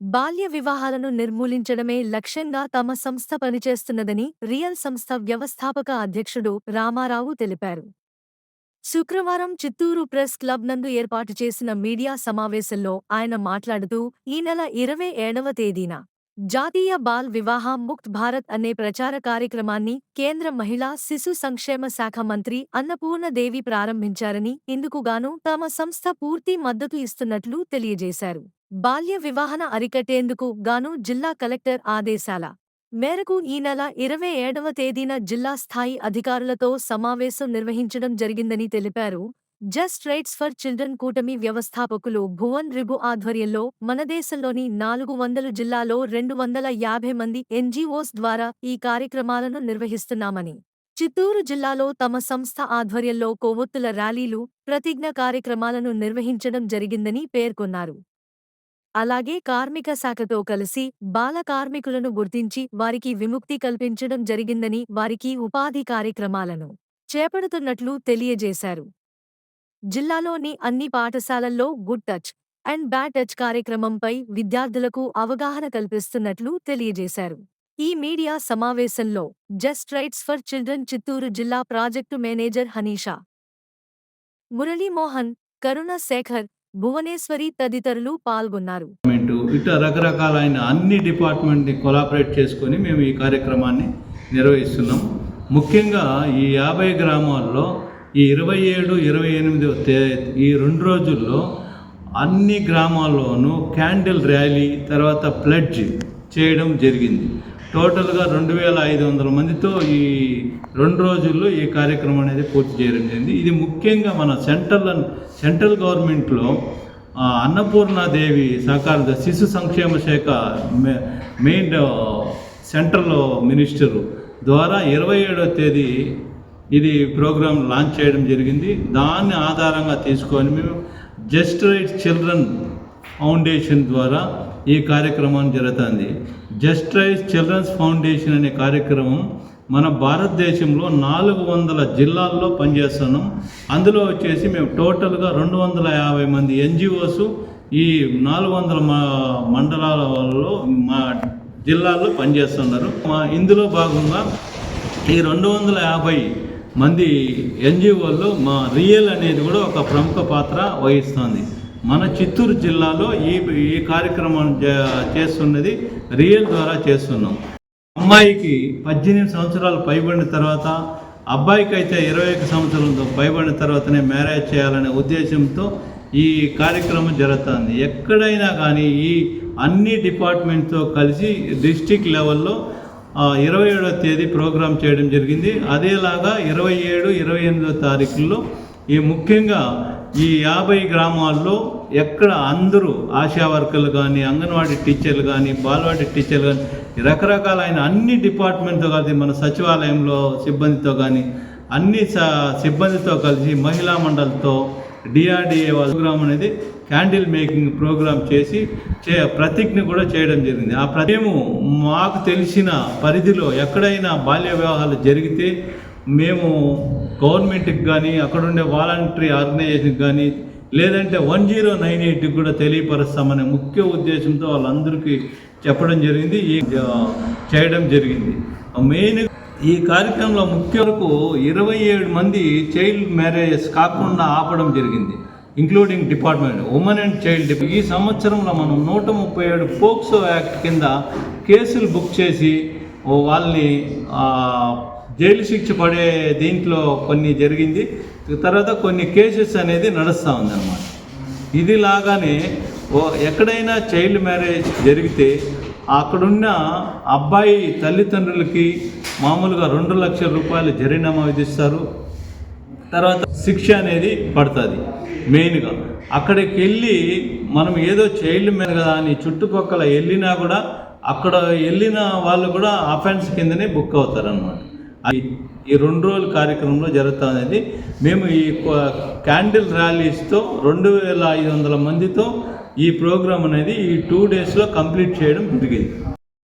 బాల్య వివాహాలను నిర్మూలించడమే లక్ష్యంగా తమ సంస్థ పనిచేస్తున్నదని రియల్ సంస్థ వ్యవస్థాపక అధ్యక్షుడు రామారావు తెలిపారు. శుక్రవారం చిత్తూరు ప్రెస్ క్లబ్ నందు ఏర్పాటు చేసిన మీడియా సమావేశంలో ఆయన మాట్లాడుతూ ఈ నెల ఇరవై ఏడవ తేదీన జాతీయ బాల్ వివాహ ముక్త్ భారత్ అనే ప్రచార కార్యక్రమాన్ని కేంద్ర మహిళా శిశు సంక్షేమ శాఖ మంత్రి అన్నపూర్ణదేవి ప్రారంభించారని ఇందుకుగాను తమ సంస్థ పూర్తి మద్దతు ఇస్తున్నట్లు తెలియజేశారు. బాల్య వివాహన అరికట్టేందుకు గాను జిల్లా కలెక్టర్ ఆదేశాల మేరకు ఈ నెల ఇరవై ఏడవ తేదీన జిల్లా స్థాయి అధికారులతో సమావేశం నిర్వహించడం జరిగిందని తెలిపారు. జస్ట్ రైట్స్ ఫర్ చిల్డ్రన్ కూటమి వ్యవస్థాపకులు భువన్ రిబు ఆధ్వర్యంలో మనదేశంలోని నాలుగు వందల జిల్లాలో రెండు వందల యాభై మంది ఎన్జీఓస్ ద్వారా ఈ కార్యక్రమాలను నిర్వహిస్తున్నామని చిత్తూరు జిల్లాలో తమ సంస్థ ఆధ్వర్యంలో కొవ్వొత్తుల ర్యాలీలు ప్రతిజ్ఞ కార్యక్రమాలను నిర్వహించడం జరిగిందని పేర్కొన్నారు. అలాగే కార్మిక శాఖతో కలిసి బాల కార్మికులను గుర్తించి వారికి విముక్తి కల్పించడం జరిగిందని వారికి ఉపాధి కార్యక్రమాలను చేపడుతున్నట్లు తెలియజేశారు. జిల్లాలోని అన్ని పాఠశాలల్లో good touch and bad touch కార్యక్రమంపై విద్యార్థులకు అవగాహన కల్పిస్తున్నట్లు తెలియజేశారు. ఈ మీడియా సమావేశంలో just rights for children Chittoor జిల్లా ప్రాజెక్టు మేనేజర్ హనీషా మురళీమోహన్ కరుణ శేఖర్ భువనేశ్వరి తదితరులు పాల్గొన్నారు. డిపార్ట్మెంట్ ఇట్లా రకరకాలైన అన్ని డిపార్ట్మెంట్ని కొలాబరేట్ చేసుకొని మేము ఈ కార్యక్రమాన్ని నిర్వహిస్తున్నాం. ముఖ్యంగా ఈ యాభై గ్రామాల్లో ఈ ఇరవై ఏడు ఇరవై ఎనిమిది ఈ రెండు రోజుల్లో అన్ని గ్రామాల్లోనూ క్యాండిల్ ర్యాలీ తర్వాత ప్లడ్జ్ చేయడం జరిగింది. టోటల్గా రెండు వేల ఐదు వందల మందితో ఈ రెండు రోజుల్లో ఈ కార్యక్రమం అనేది పూర్తి చేయడం జరిగింది. ఇది ముఖ్యంగా మన సెంట్రల్ సెంట్రల్ గవర్నమెంట్లో అన్నపూర్ణాదేవి సహకార శిశు సంక్షేమ శాఖ మెయిన్ సెంట్రల్ మినిస్టరు ద్వారా ఇరవై ఏడవ తేదీ ఇది ప్రోగ్రాం లాంచ్ చేయడం జరిగింది. దాన్ని ఆధారంగా తీసుకొని మేము జస్ట్ రైట్ చిల్డ్రన్ ఫౌండేషన్ ద్వారా ఈ కార్యక్రమం జరుగుతుంది. జస్ట్ రైస్ చిల్డ్రన్స్ ఫౌండేషన్ అనే కార్యక్రమం మన భారతదేశంలో నాలుగు వందల జిల్లాల్లో పనిచేస్తున్నాం. అందులో వచ్చేసి మేము టోటల్గా రెండు వందల యాభై మంది ఎన్జిఓస్ ఈ నాలుగు వందల మా మండలాలలో మా జిల్లాల్లో పనిచేస్తున్నారు. మా ఇందులో భాగంగా ఈ రెండు వందల యాభై మంది ఎన్జిఓల్లో మా రియల్ అనేది కూడా ఒక ప్రముఖ పాత్ర వహిస్తుంది. మన చిత్తూరు జిల్లాలో ఈ ఈ కార్యక్రమం చేస్తున్నది రియల్ ద్వారా చేస్తున్నాం. అమ్మాయికి పద్దెనిమిది సంవత్సరాలు పైబడిన తర్వాత అబ్బాయికి అయితే ఇరవై ఒక సంవత్సరాలతో పైబడిన తర్వాతనే మ్యారేజ్ చేయాలనే ఉద్దేశంతో ఈ కార్యక్రమం జరుగుతుంది. ఎక్కడైనా కానీ ఈ అన్ని డిపార్ట్మెంట్తో కలిసి డిస్టిక్ లెవెల్లో ఇరవై ఏడవ తేదీ ప్రోగ్రాం చేయడం జరిగింది. అదేలాగా ఇరవై ఏడు ఇరవై ఎనిమిదో తారీఖుల్లో ఈ ముఖ్యంగా ఈ యాభై గ్రామాల్లో ఎక్కడ అందరూ ఆశా వర్కర్లు కానీ అంగన్వాడీ టీచర్లు కానీ బాలవాడి టీచర్లు కానీ రకరకాలైన అన్ని డిపార్ట్మెంట్తో కలిసి మన సచివాలయంలో సిబ్బందితో కానీ అన్ని సిబ్బందితో కలిసి మహిళా మండలితో డిఆర్డిఏ ప్రోగ్రామ్ అనేది క్యాండిల్ మేకింగ్ ప్రోగ్రామ్ చేసి చే ప్రతిజ్ఞ కూడా చేయడం జరిగింది. ఆ ప్ర- మేము మాకు తెలిసిన పరిధిలో ఎక్కడైనా బాల్య వివాహాలు జరిగితే మేము గవర్నమెంట్కి కానీ అక్కడుండే వాలంటరీ ఆర్గనైజేషన్కి కానీ లేదంటే వన్ జీరో నైన్ ఎయిట్కి కూడా తెలియపరుస్తామనే ముఖ్య ఉద్దేశంతో వాళ్ళందరికీ చెప్పడం జరిగింది ఈ చేయడం జరిగింది. మెయిన్ ఈ కార్యక్రమంలో ముఖ్య వరకు ఇరవై ఏడు మంది చైల్డ్ మ్యారేజెస్ కాకుండా ఆపడం జరిగింది including department women and child ఈ సంవత్సరంలో మనం నూట ముప్పై ఏడు పోక్సో యాక్ట్ కింద కేసులు బుక్ చేసి వాళ్ళని జైలు శిక్ష పడే దీంట్లో కొన్ని జరిగింది. తర్వాత కొన్ని కేసెస్ అనేది నడుస్తూ ఉందన్నమాట. ఇది లాగానే ఓ ఎక్కడైనా చైల్డ్ మ్యారేజ్ జరిగితే అక్కడున్న అబ్బాయి తల్లిదండ్రులకి మామూలుగా రెండు లక్షల రూపాయలు జరినామా విధిస్తారు. తర్వాత శిక్ష అనేది పడుతుంది మెయిన్గా. అక్కడికి వెళ్ళి మనం ఏదో చైల్డ్ మ్యారేజ్ కదా అని చుట్టుపక్కల వెళ్ళినా కూడా అక్కడ వెళ్ళిన వాళ్ళు కూడా అఫెన్స్ కిందనే బుక్ అవుతారు అది ఈ రెండు రోజుల కార్యక్రమంలో జరుగుతుంది మేము ఈ క్యాండిల్ ర్యాలీస్తో రెండు వేల ఐదు వందల మందితో ఈ ప్రోగ్రామ్ అనేది ఈ టూ డేస్లో కంప్లీట్ చేయడం జరిగింది.